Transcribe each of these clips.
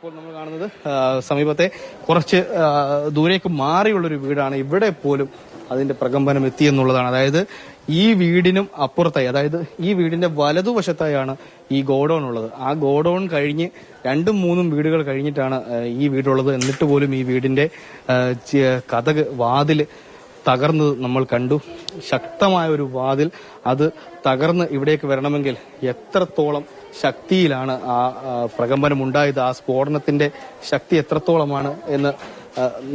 ഇപ്പോൾ നമ്മൾ കാണുന്നത് സമീപത്തെ കുറച്ച് ദൂരേക്ക് മാറിയുള്ളൊരു വീടാണ് ഇവിടെ പോലും അതിന്റെ പ്രകമ്പനം എത്തി എന്നുള്ളതാണ് അതായത് ഈ വീടിനും അപ്പുറത്തായി അതായത് ഈ വീടിന്റെ വലതുവശത്തായാണ് ഈ ഗോഡൌൺ ഉള്ളത്. ആ ഗോഡൌൺ കഴിഞ്ഞ് രണ്ടും മൂന്നും വീടുകൾ കഴിഞ്ഞിട്ടാണ് ഈ വീടുള്ളത്. എന്നിട്ട് പോലും ഈ വീടിന്റെ കഥക് വാതിൽ തകർന്നത് നമ്മൾ കണ്ടു. ശക്തമായ ഒരു വാതിൽ അത് തകർന്ന് ഇവിടേക്ക് വരണമെങ്കിൽ എത്രത്തോളം ശക്തിയിലാണ് ആ പ്രകമ്പനം ഉണ്ടായത് ആ സ്ഫോടനത്തിന്റെ ശക്തി എത്രത്തോളമാണ് എന്ന്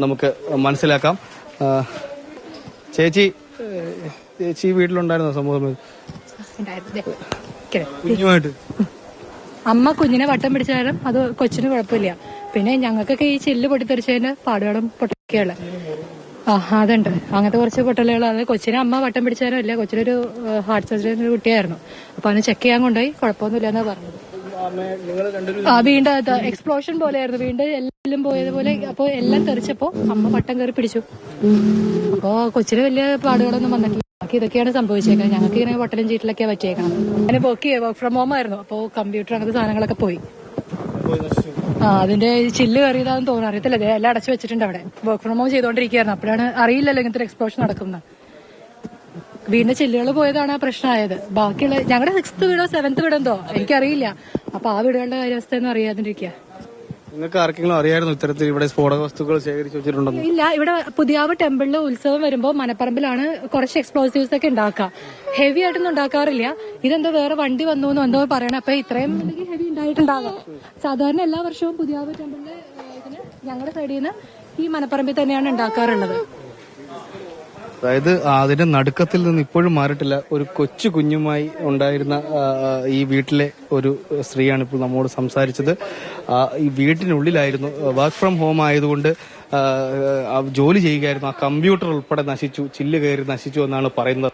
നമുക്ക് മനസ്സിലാക്കാം. ചേച്ചി ചേച്ചി വീട്ടിലുണ്ടായിരുന്ന സംഭവം. കുഞ്ഞുമായിട്ട്. അമ്മ കുഞ്ഞിനെ വട്ടം പിടിച്ചാലും കാരണം അത് കൊച്ചിന് കുഴപ്പമില്ല. പിന്നെ ഞങ്ങൾക്കൊക്കെ ഈ ചെല്ല് പൊട്ടിത്തെറിച്ചതിന് പാടുകളും പൊട്ടിക്കുകയുള്ള ആ അതുണ്ട്. അങ്ങനത്തെ കുറച്ച് പൊട്ടലുകൾ. അത് കൊച്ചിനെ അമ്മ വട്ടം പിടിച്ചാലും അല്ല കൊച്ചിനൊരു ഹാർട്ട് സർജറി കുട്ടിയായിരുന്നു. അപ്പൊ അതിന് ചെക്ക് ചെയ്യാൻ കൊണ്ടുപോയി. കുഴപ്പമൊന്നുമില്ല എന്നാ പറഞ്ഞത്. ആ വീണ്ടും എക്സ്പ്ലോഷൻ പോലെയായിരുന്നു. വീണ്ടും എല്ലാം പോയതുപോലെ അപ്പൊ എല്ലാം തെറിച്ചപ്പോ അമ്മ വട്ടം കയറി പിടിച്ചു. അപ്പോ കൊച്ചിന് വലിയ പാടുകളൊന്നും വന്നിട്ടില്ല. ബാക്കി ഇതൊക്കെയാണ് സംഭവിച്ചേക്കുന്നത്. ഞങ്ങൾക്ക് ഇങ്ങനെ വട്ടലും ചീറ്റിലൊക്കെ പറ്റിയേക്കണം അങ്ങനെ വർക്ക് വർക്ക് ഫ്രം ഹോം ആയിരുന്നു. അപ്പോ കമ്പ്യൂട്ടർ അങ്ങനത്തെ സാധനങ്ങളൊക്കെ പോയി. ആ അതിന്റെ ചില്ല് കയറിയതാന്ന് തോന്നുന്നു. അറിയത്തില്ല. എല്ലാം അടച്ചു വെച്ചിട്ടുണ്ട് അവിടെ. വർക്ക് ഫ്രം ഹോം ചെയ്തോണ്ടിരിക്കുകയായിരുന്നു അപ്പോഴാണ് അറിയില്ലല്ലോ ഇങ്ങനത്തെ ഒരു എക്സ്പ്ലോഷൻ നടക്കുന്നത് വീടിന്റെ ചില്ലുകൾ പോയതാണ് ആ പ്രശ്നമായത്. ബാക്കിയുള്ള ഞങ്ങളുടെ സിക്സ്ത് വീടോ സെവന്ത് വീടോ എന്തോ? എനിക്കറിയില്ല. അപ്പൊ ആ വീടുകളുടെ എന്ന് അറിയാതിരിക്കുക. നിങ്ങൾക്ക് ആർക്കെങ്കിലും അറിയായിരുന്നു ഇത്തരത്തിൽ ഇവിടെ സ്ഫോടക വസ്തുക്കൾ ശേഖരിച്ചു വെച്ചിട്ടുണ്ടെന്ന്? ഇല്ല ഇവിടെ പുതിയാവ് ടെമ്പിളിൽ ഉത്സവം വരുമ്പോൾ മനപ്പറമ്പിലാണ് കുറച്ച് എക്സ്പ്ലോസീവ്സ് ഒക്കെ ഉണ്ടാക്കുക. ഹെവി ആയിട്ടൊന്നും ഉണ്ടാക്കാറില്ല. ഇതെന്തോ വേറെ വണ്ടി വന്നു എന്ന് എന്തോ പറയണ. അപ്പൊ ഇത്രയും ഹെവി ഉണ്ടായിട്ടുണ്ടാകാം സാധാരണ എല്ലാ വർഷവും പുതിയാവ് ടെമ്പിളിൽ ഞങ്ങളുടെ സൈഡിൽ നിന്ന് ഈ മനപ്പറമ്പിൽ തന്നെയാണ് ഉണ്ടാക്കാറുള്ളത്. അതായത് അതിന്റെ നടുക്കത്തിൽ നിന്ന് ഇപ്പോഴും മാറിയിട്ടില്ല. ഒരു കൊച്ചു കുഞ്ഞുമായി ഉണ്ടായിരുന്ന ഈ വീട്ടിലെ ഒരു സ്ത്രീയാണ് ഇപ്പോൾ നമ്മോട് സംസാരിച്ചത്. ഈ വീട്ടിനുള്ളിലായിരുന്നു വർക്ക് ഫ്രം ഹോം ആയതുകൊണ്ട് ജോലി ചെയ്യുകയായിരുന്നു. ആ കമ്പ്യൂട്ടർ ഉൾപ്പെടെ നശിച്ചു ചില്ല് കയറി നശിച്ചു എന്നാണ് പറയുന്നത്.